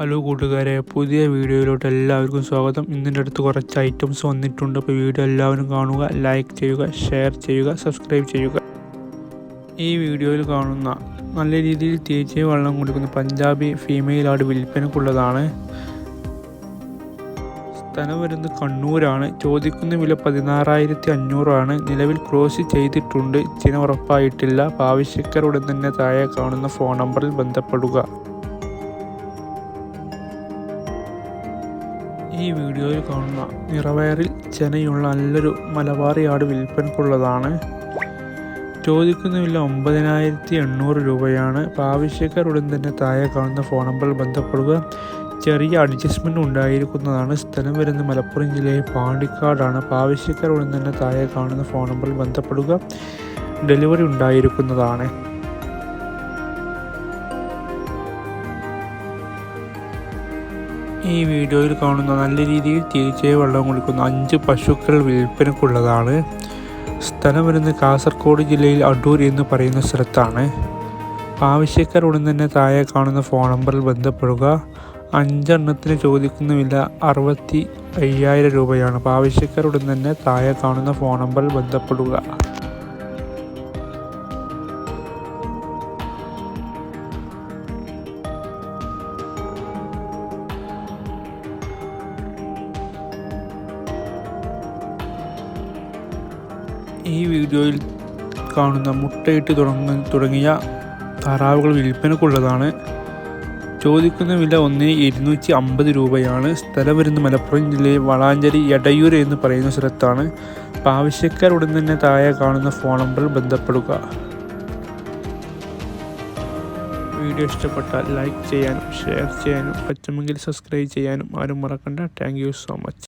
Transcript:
Hello കൂട്ടുകാരെ പുതിയ വീഡിയോയിലോട്ട് എല്ലാവർക്കും സ്വാഗതം. ഇന്നിന്റെ അടുത്ത് കുറച്ച് ഐറ്റംസ് വന്നിട്ടുണ്ട്. അപ്പോൾ വീഡിയോ എല്ലാവരും കാണുക ലൈക്ക് ചെയ്യുക ഷെയർ ചെയ്യുക സബ്സ്ക്രൈബ് ചെയ്യുക. ഈ വീഡിയോയിൽ കാണുന്ന നല്ല രീതിയിൽ തേച്ച് വെള്ളം കുടിക്കുന്ന പഞ്ചാബി ഫീമെയിൽ ആട് വിൽപ്പനക്കുള്ളതാണ്. സ്ഥലം വരുന്നത് കണ്ണൂരാണ്. ചോദിക്കുന്ന വില പതിനാറായിരത്തി അഞ്ഞൂറാണ് നിലവിൽ ക്രോസ് ചെയ്തിട്ടുണ്ട്. ചിന ഉറപ്പായിട്ടില്ല. അപ്പോൾ ആവശ്യക്കാരുടെ തന്നെ താഴെ കാണുന്ന ഫോൺ നമ്പറിൽ ബന്ധപ്പെടുക. ഈ വീഡിയോയിൽ കാണുന്ന നിറവയറിൽ ചെനയുള്ള നല്ലൊരു മലബാറി ആട് വിൽപ്പനക്കുള്ളതാണ്. ചോദിക്കുന്ന ഒമ്പതിനായിരത്തി എണ്ണൂറ് രൂപയാണ്. ഉടൻ തന്നെ താഴെ കാണുന്ന ഫോൺ നമ്പറിൽ ബന്ധപ്പെടുക. ചെറിയ അഡ്ജസ്റ്റ്മെന്റ് ഉണ്ടായിരിക്കുന്നതാണ്. സ്ഥലം വരുന്ന മലപ്പുറം ജില്ലയിലെ പാണ്ടിക്കാടാണ്. ഉടൻ തന്നെ താഴെ കാണുന്ന ഫോൺ നമ്പറിൽ ബന്ധപ്പെടുക ഡെലിവറി ഉണ്ടായിരിക്കുന്നതാണ്. ഈ വീഡിയോയിൽ കാണുന്ന നല്ല രീതിയിൽ തിരിച്ചേ വെള്ളം കുടിക്കുന്ന അഞ്ച് പശുക്കൾ വിൽപ്പനക്കുള്ളതാണ് സ്ഥലം വരുന്നത് കാസർഗോഡ് ജില്ലയിൽ അടൂർ എന്ന് പറയുന്ന സ്ഥലത്താണ്. ആവശ്യക്കാർ ഉടൻ തന്നെ താഴെ കാണുന്ന ഫോൺ നമ്പറിൽ ബന്ധപ്പെടുക. അഞ്ചെണ്ണത്തിന് ചോദിക്കുന്ന വില അറുപത്തി അയ്യായിരം രൂപയാണ്. അപ്പോൾ ആവശ്യക്കാർ ഉടൻ തന്നെ താഴെ കാണുന്ന ഫോൺ നമ്പറിൽ ബന്ധപ്പെടുക. ഈ വീഡിയോയിൽ കാണുന്ന മുട്ടയിട്ട് തുടങ്ങ തുടങ്ങിയ താറാവുകൾ വിൽപ്പനക്കുള്ളതാണ്. ചോദിക്കുന്ന വില ഒന്നിന് ഇരുന്നൂറ്റി അമ്പത് രൂപയാണ്. സ്ഥലം വരുന്ന മലപ്പുറം ജില്ലയിൽ വളാഞ്ചേരി എടയൂർ എന്ന് പറയുന്ന സ്ഥലത്താണ്. അപ്പോൾ ആവശ്യക്കാർ ഉടൻ തന്നെ താഴെ കാണുന്ന ഫോൺ നമ്പറിൽ ബന്ധപ്പെടുക. വീഡിയോ ഇഷ്ടപ്പെട്ടാൽ ലൈക്ക് ചെയ്യാനും ഷെയർ ചെയ്യാനും പറ്റുമെങ്കിൽ സബ്സ്ക്രൈബ് ചെയ്യാനും ആരും മറക്കണ്ട. Thank so much.